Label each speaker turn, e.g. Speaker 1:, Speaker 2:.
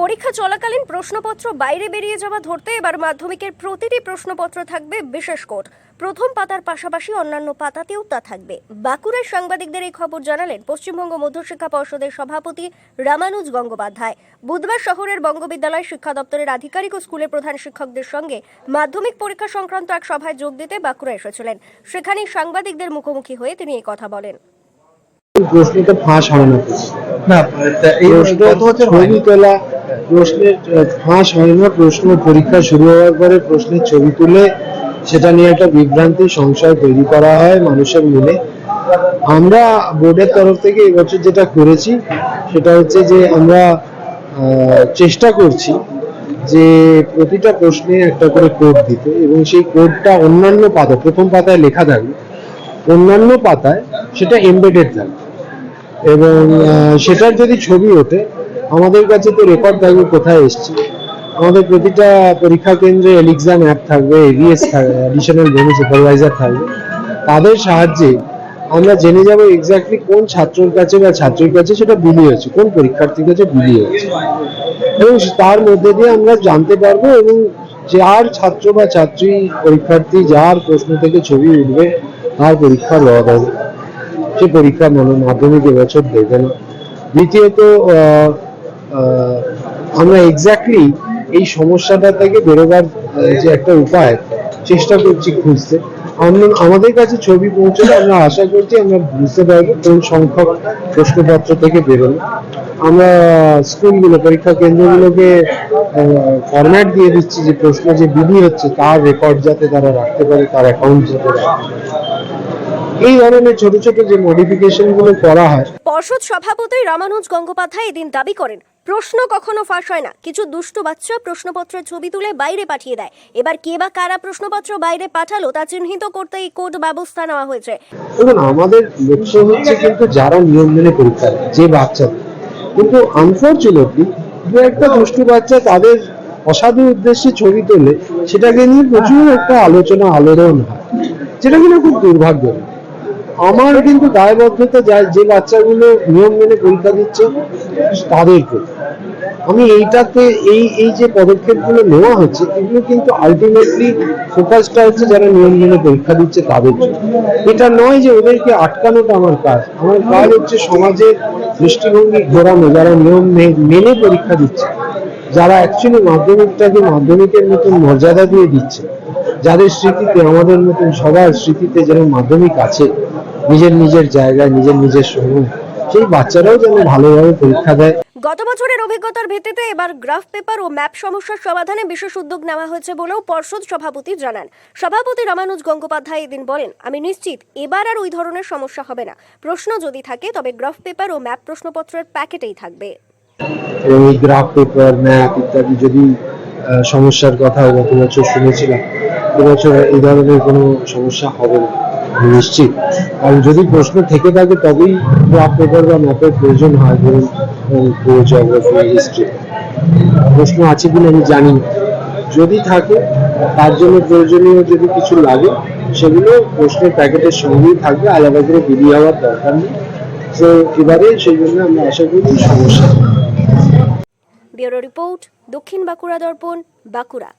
Speaker 1: পরীক্ষা চলাকালীন প্রশ্নপত্র বাইরে বেরিয়ে যাওয়া ধরতে এবার মাধ্যমিকের প্রতিটি প্রশ্নপত্র থাকবে বিশেষ কোড প্রথম পাতার পাশাপাশি অন্যান্য পাতাতেও তা থাকবে। বাঁকুড়ায় সাংবাদিকদের এই খবর জানালেন পশ্চিমবঙ্গ মধ্যশিক্ষা পর্ষদের সভাপতি রামানুজ গঙ্গোপাধ্যায়। বুধবার শহরের বঙ্গবিদ্যালয় শিক্ষা দপ্তরের আধিকারিক ও স্কুলের প্রধান শিক্ষকদের সঙ্গে মাধ্যমিক পরীক্ষা সংক্রান্ত এক সভায় যোগ দিতে বাঁকুড়া এসেছিলেন। সেখানেই সাংবাদিকদের মুখোমুখি হয়ে তিনি এই কথা বলেন।
Speaker 2: প্রশ্নটা ফাঁস হয় না।
Speaker 3: না
Speaker 2: প্রশ্নের ফাঁস হয় না প্রশ্ন পরীক্ষা শুরু হওয়ার পরে প্রশ্নের ছবি তুলে সেটা নিয়ে একটা বিভ্রান্তি সংশয় তৈরি করা হয় মানুষের মনে। আমরা বোর্ডের তরফ থেকে এবছর যেটা করেছি, সেটা হচ্ছে যে আমরা চেষ্টা করছি যে প্রতিটা প্রশ্নে একটা করে কোড দিতে এবং সেই কোডটা অন্যান্য পাতা প্রথম পাতায় লেখা থাকবে অন্যান্য পাতায় সেটা এমবেডেড থাকবে এবং সেটার যদি ছবি ওঠে আমাদের কাছে তো রেকর্ড থাকবে, কোথায় এসছে? আমাদের প্রতিটা পরীক্ষা কেন্দ্রে এলিক্সাম অ্যাপ থাকবে এভিএস থাকবে অ্যাডিশনাল ভেনু সুপারভাইজার থাকবে। তাদের সাহায্যে আমরা জেনে যাব এক্স্যাক্টলি কোন ছাত্রর কাছে বা ছাত্রীর কাছে সেটা বিলি হয়েছে কোন পরীক্ষার্থীর কাছে বিলি হয়েছে এবং তার মধ্যে দিয়ে আমরা জানতে পারব এবং যার ছাত্র বা ছাত্রী পরীক্ষার্থী যার প্রশ্ন থেকে ছবি উঠবে, তার পরীক্ষা রদ হবে। সে পরীক্ষা মনে মাধ্যমিক এবছর দেবে না। দ্বিতীয়ত আমরা এক্স্যাক্টলি এই সমস্যাটা থেকে বেরোবার যে একটা উপায়, চেষ্টা করছি খুঁজতে। আমরা- আমাদের কাছে ছবি পৌঁছলে আমরা আশা করছি আমরা বুঝতে পারব কোন সংখ্যক প্রশ্নপত্র থেকে বেরোলো। আমরা স্কুলগুলো, পরীক্ষা কেন্দ্রগুলোকে ফরম্যাট দিয়ে দিচ্ছি যে প্রশ্ন যে বিধি হচ্ছে, তার রেকর্ড যাতে তারা রাখতে পারে, তার অ্যাকাউন্ট যাতে এই ধরনের ছোট ছোট যে মডিফিকেশনগুলো করা হয়,
Speaker 1: পর্ষদ সভাপতি রামানুজ গঙ্গোপাধ্যায় এদিন দাবি করেন প্রশ্ন কখনো ফাঁস হয় না। কিছু দুষ্টু বাচ্চা প্রশ্নপত্রের ছবি তুলে বাইরে পাঠিয়ে দেয়। এবার কে বা কারা প্রশ্নপত্র বাইরে পাঠালো তা চিহ্নিত করতে এই কোড ব্যবস্থা নেওয়া হয়েছে।
Speaker 2: দেখুন, আমাদের লক্ষ্য হচ্ছে কিন্তু যারা নিয়ম মেনে পরীক্ষা যে বাচ্চা কিন্তু আনফর্চুনেটলি দু একটা দুষ্টু বাচ্চা তাদের অসাধু উদ্দেশ্যে ছবি তোলে, সেটাকে নিয়ে প্রচুর একটা আলোচনা, আলোড়ন হয়, যেটা কিনা খুব দুর্ভাগ্য আমার কিন্তু দায়বদ্ধতা যা- যে বাচ্চাগুলো নিয়ম মেনে পরীক্ষা দিচ্ছে তাদের প্রতি আমি এইটাতে, এই এই যে পদক্ষেপগুলো নেওয়া হচ্ছে, এগুলো কিন্তু আলটিমেটলি ফোকাসটা হচ্ছে যারা নিয়ম মেনে পরীক্ষা দিচ্ছে তাদের জন্য। এটা নয় যে ওদেরকে আটকানোটা আমার কাজ। আমার কাজ হচ্ছে সমাজের দৃষ্টিভঙ্গি ঘোরানো যারা নিয়ম মেনে পরীক্ষা দিচ্ছে, যারা অ্যাকচুয়ালি মাধ্যমিকটাকে মাধ্যমিকের মতন মর্যাদা দিয়ে দিচ্ছে, যাদের স্মৃতিতে, আমাদের মতন সবার স্মৃতিতে যেন মাধ্যমিক আছে নিজের নিজের জায়গায় নিজের নিজের সময় সেই বাচ্চারাও যেন ভালোভাবে পরীক্ষা দেয়।
Speaker 1: গত বছরের অভিজ্ঞতার ভিত্তিতে এবার গ্রাফ পেপার ও ম্যাপ সমস্যার সমাধানে বিশেষ উদ্যোগ নেওয়া হয়েছে বলেও পর্ষদ সভাপতি জানান। সভাপতি রামানুজ গঙ্গোপাধ্যায় এদিন বলেন আমি নিশ্চিত এবার আর ওই ধরনের সমস্যা হবে না। প্রশ্ন যদি থাকে তবে গ্রাফ পেপার ও ম্যাপ প্রশ্নপত্রের প্যাকেটেই থাকবে।
Speaker 2: এই গ্রাফ পেপার ম্যাপ ইত্যাদি যদি সমস্যার কথা গত বছর শুনেছিলাম এবছর এই ধরনের কোনো সমস্যা হবে না। নিশ্চিত। আর যদি প্রশ্ন থেকে থাকে তবেই পেপার বা ম্যাপের প্রয়োজন হয়, ধরুন জিওগ্রাফি হিস্ট্রি প্রশ্ন আছে কিনা আমি জানি যদি থাকে, তার জন্য প্রয়োজনীয় যদি কিছু লাগে, সেগুলো প্রশ্নের প্যাকেটের সঙ্গেই থাকবে, আলাদা করে বেরিয়ে হওয়ার দরকার নেই। তো এবারে সেই জন্য আমরা আশা করি সমস্যা
Speaker 1: ব্যুরো রিপোর্ট, দক্ষিণ বাঁকুড়া দর্পণ, বাঁকুড়া।